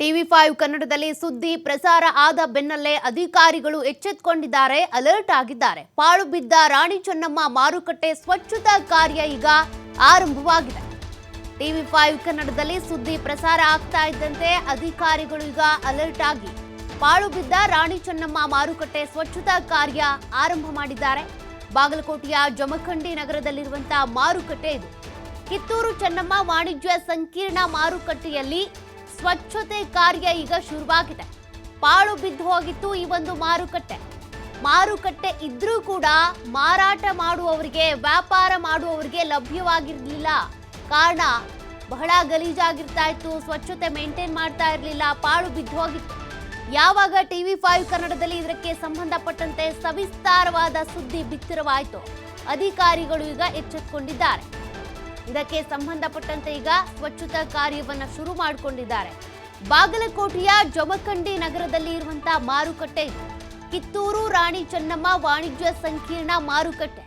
TV five ಕನ್ನಡದಲ್ಲಿ ಸುದ್ದಿ ಪ್ರಸಾರ ಆದ ಬೆನ್ನಲ್ಲೇ ಅಧಿಕಾರಿಗಳು ಎಚ್ಚೆತ್ತುಕೊಂಡಿದ್ದಾರೆ ಅಲರ್ಟ್ ಆಗಿದ್ದಾರೆ. ಪಾಳು ಬಿದ್ದ ರಾಣಿ ಚೆನ್ನಮ್ಮ ಮಾರುಕಟ್ಟೆ ಸ್ವಚ್ಛತಾ ಕಾರ್ಯ ಈಗ ಆರಂಭವಾಗಿದೆ. ಟಿವಿ ಫೈವ್ ಕನ್ನಡದಲ್ಲಿ ಸುದ್ದಿ ಪ್ರಸಾರ ಆಗ್ತಾ ಇದ್ದಂತೆ ಅಧಿಕಾರಿಗಳು ಈಗ ಅಲರ್ಟ್ ಆಗಿ. ಪಾಳು ಬಿದ್ದ ರಾಣಿ ಚೆನ್ನಮ್ಮ ಮಾರುಕಟ್ಟೆ ಸ್ವಚ್ಛತಾ ಕಾರ್ಯ ಆರಂಭ ಮಾಡಿದ್ದಾರೆ. ಬಾಗಲಕೋಟೆಯ ಜಮಖಂಡಿ ನಗರದಲ್ಲಿರುವಂತಹ ಮಾರುಕಟ್ಟೆ ಇದು. ಕಿತ್ತೂರು ಚೆನ್ನಮ್ಮ ವಾಣಿಜ್ಯ ಸಂಕೀರ್ಣ ಮಾರುಕಟ್ಟೆಯಲ್ಲಿ ಸ್ವಚ್ಛತೆ ಕಾರ್ಯ ಈಗ ಶುರುವಾಗಿದೆ. ಪಾಳು ಬಿದ್ದು ಹೋಗಿತ್ತು ಈ ಒಂದು ಮಾರುಕಟ್ಟೆ. ಮಾರುಕಟ್ಟೆ ಇದ್ರೂ ಕೂಡ ಮಾರಾಟ ಮಾಡುವವರಿಗೆ, ವ್ಯಾಪಾರ ಮಾಡುವವರಿಗೆ ಲಭ್ಯವಾಗಿರಲಿಲ್ಲ. ಕಾರಣ ಬಹಳ ಗಲೀಜಾಗಿರ್ತಾ ಇತ್ತು, ಸ್ವಚ್ಛತೆ ಮೇಂಟೈನ್ ಮಾಡ್ತಾ ಇರಲಿಲ್ಲ, ಪಾಳು ಬಿದ್ದು ಹೋಗಿತ್ತು. ಯಾವಾಗ ಟಿವಿ ಫೈವ್ ಕನ್ನಡದಲ್ಲಿ ಇದಕ್ಕೆ ಸಂಬಂಧಪಟ್ಟಂತೆ ಸವಿಸ್ತಾರವಾದ ಸುದ್ದಿ ಬಿತ್ತರವಾಯಿತು. ಅಧಿಕಾರಿಗಳು ಈಗ ಎಚ್ಚೆತ್ತುಕೊಂಡಿದ್ದಾರೆ ಇದಕ್ಕೆ ಸಂಬಂಧಪಟ್ಟಂತೆ ಈಗ ಸ್ವಚ್ಛತಾ ಕಾರ್ಯವನ್ನು ಶುರು ಮಾಡಿಕೊಂಡಿದ್ದಾರೆ. ಬಾಗಲಕೋಟೆಯ ಜಮಖಂಡಿ ನಗರದಲ್ಲಿ ಇರುವಂತಹ ಮಾರುಕಟ್ಟೆ ಕಿತ್ತೂರು, ರಾಣಿ ಚೆನ್ನಮ್ಮ ವಾಣಿಜ್ಯ ಸಂಕೀರ್ಣ ಮಾರುಕಟ್ಟೆ.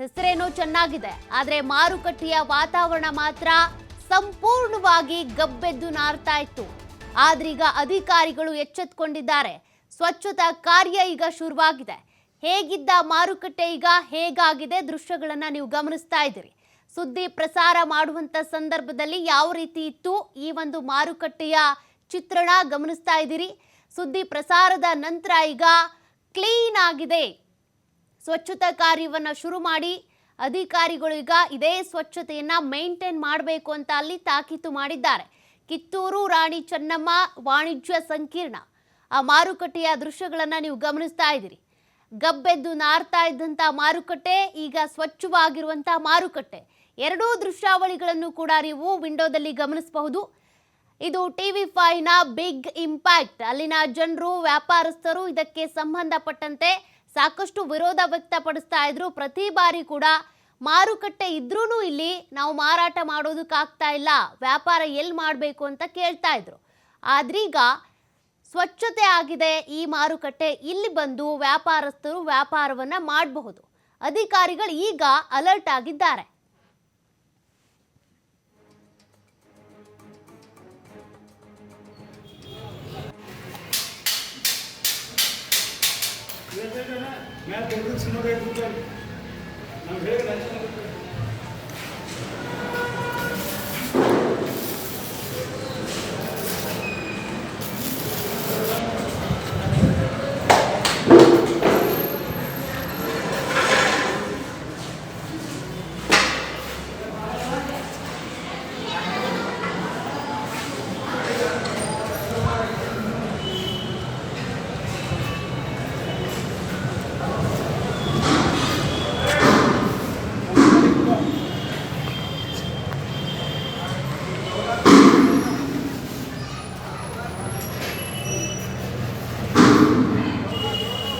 ಹೆಸರೇನೋ ಚೆನ್ನಾಗಿದೆ, ಆದರೆ ಮಾರುಕಟ್ಟೆಯ ವಾತಾವರಣ ಮಾತ್ರ ಸಂಪೂರ್ಣವಾಗಿ ಗಬ್ಬೆದ್ದು ನಾರ್ತಾ ಇತ್ತು. ಆದ್ರೀಗ ಅಧಿಕಾರಿಗಳು ಎಚ್ಚೆತ್ಕೊಂಡಿದ್ದಾರೆ. ಸ್ವಚ್ಛತಾ ಕಾರ್ಯ ಈಗ ಶುರುವಾಗಿದೆ. ಹೇಗಿದ್ದ ಮಾರುಕಟ್ಟೆ ಈಗ ಹೇಗಾಗಿದೆ ದೃಶ್ಯಗಳನ್ನು ನೀವು ಗಮನಿಸ್ತಾ ಇದ್ದೀರಿ. ಸುದ್ದಿ ಪ್ರಸಾರ ಮಾಡುವಂತ ಸಂದರ್ಭದಲ್ಲಿ ಯಾವ ರೀತಿ ಇತ್ತು ಈ ಒಂದು ಮಾರುಕಟ್ಟೆಯ ಚಿತ್ರಣ ಗಮನಿಸ್ತಾ ಇದ್ದೀರಿ. ಸುದ್ದಿ ಪ್ರಸಾರದ ನಂತರ ಈಗ ಕ್ಲೀನ್ ಆಗಿದೆ. ಸ್ವಚ್ಛತಾ ಕಾರ್ಯವನ್ನು ಶುರು ಮಾಡಿ ಅಧಿಕಾರಿಗಳು ಈಗ ಇದೇ ಸ್ವಚ್ಛತೆಯನ್ನು ಮೇಂಟೈನ್ ಮಾಡಬೇಕು ಅಂತ ಅಲ್ಲಿ ತಾಕೀತು ಮಾಡಿದ್ದಾರೆ. ಕಿತ್ತೂರು ರಾಣಿ ಚೆನ್ನಮ್ಮ ವಾಣಿಜ್ಯ ಸಂಕೀರ್ಣ. ಆ ಮಾರುಕಟ್ಟೆಯ ದೃಶ್ಯಗಳನ್ನು ನೀವು ಗಮನಿಸ್ತಾ ಇದ್ದೀರಿ. ಗಬ್ಬೆದ್ದು ನಾರ್ತಾ ಇದ್ದಂಥ ಮಾರುಕಟ್ಟೆ, ಈಗ ಸ್ವಚ್ಛವಾಗಿರುವಂಥ ಮಾರುಕಟ್ಟೆ. ಎರಡೂ ದೃಶ್ಯಾವಳಿಗಳನ್ನು ಕೂಡ ನೀವು ವಿಂಡೋದಲ್ಲಿ ಗಮನಿಸಬಹುದು. ಇದು ಟಿವಿ ಫೈವ್ನ ಬಿಗ್ ಇಂಪ್ಯಾಕ್ಟ್ ಅಲ್ಲಿನ ಜನರು, ವ್ಯಾಪಾರಸ್ಥರು ಇದಕ್ಕೆ ಸಂಬಂಧಪಟ್ಟಂತೆ ಸಾಕಷ್ಟು ವಿರೋಧ ವ್ಯಕ್ತಪಡಿಸ್ತಾ ಇದ್ರು. ಪ್ರತಿ ಬಾರಿ ಕೂಡ ಮಾರುಕಟ್ಟೆ ಇದ್ರೂ ಇಲ್ಲಿ ನಾವು ಮಾರಾಟ ಮಾಡೋದಕ್ಕಾಗ್ತಾ ಇಲ್ಲ. ವ್ಯಾಪಾರ ಎಲ್ಲಿ ಮಾಡಬೇಕು ಅಂತ ಕೇಳ್ತಾ ಇದ್ರು. ಆದ್ರೀಗ ಸ್ವಚ್ಛತೆ ಆಗಿದೆ ಈ ಮಾರುಕಟ್ಟೆ. ಇಲ್ಲಿ ಬಂದು ವ್ಯಾಪಾರಸ್ಥರು ವ್ಯಾಪಾರವನ್ನ ಮಾಡಬಹುದು. ಅಧಿಕಾರಿಗಳು ಈಗ ಅಲರ್ಟ್ ಆಗಿದ್ದಾರೆ. मैं तो कुछ सुनो रहे कुछ ना मेरे को टेंशन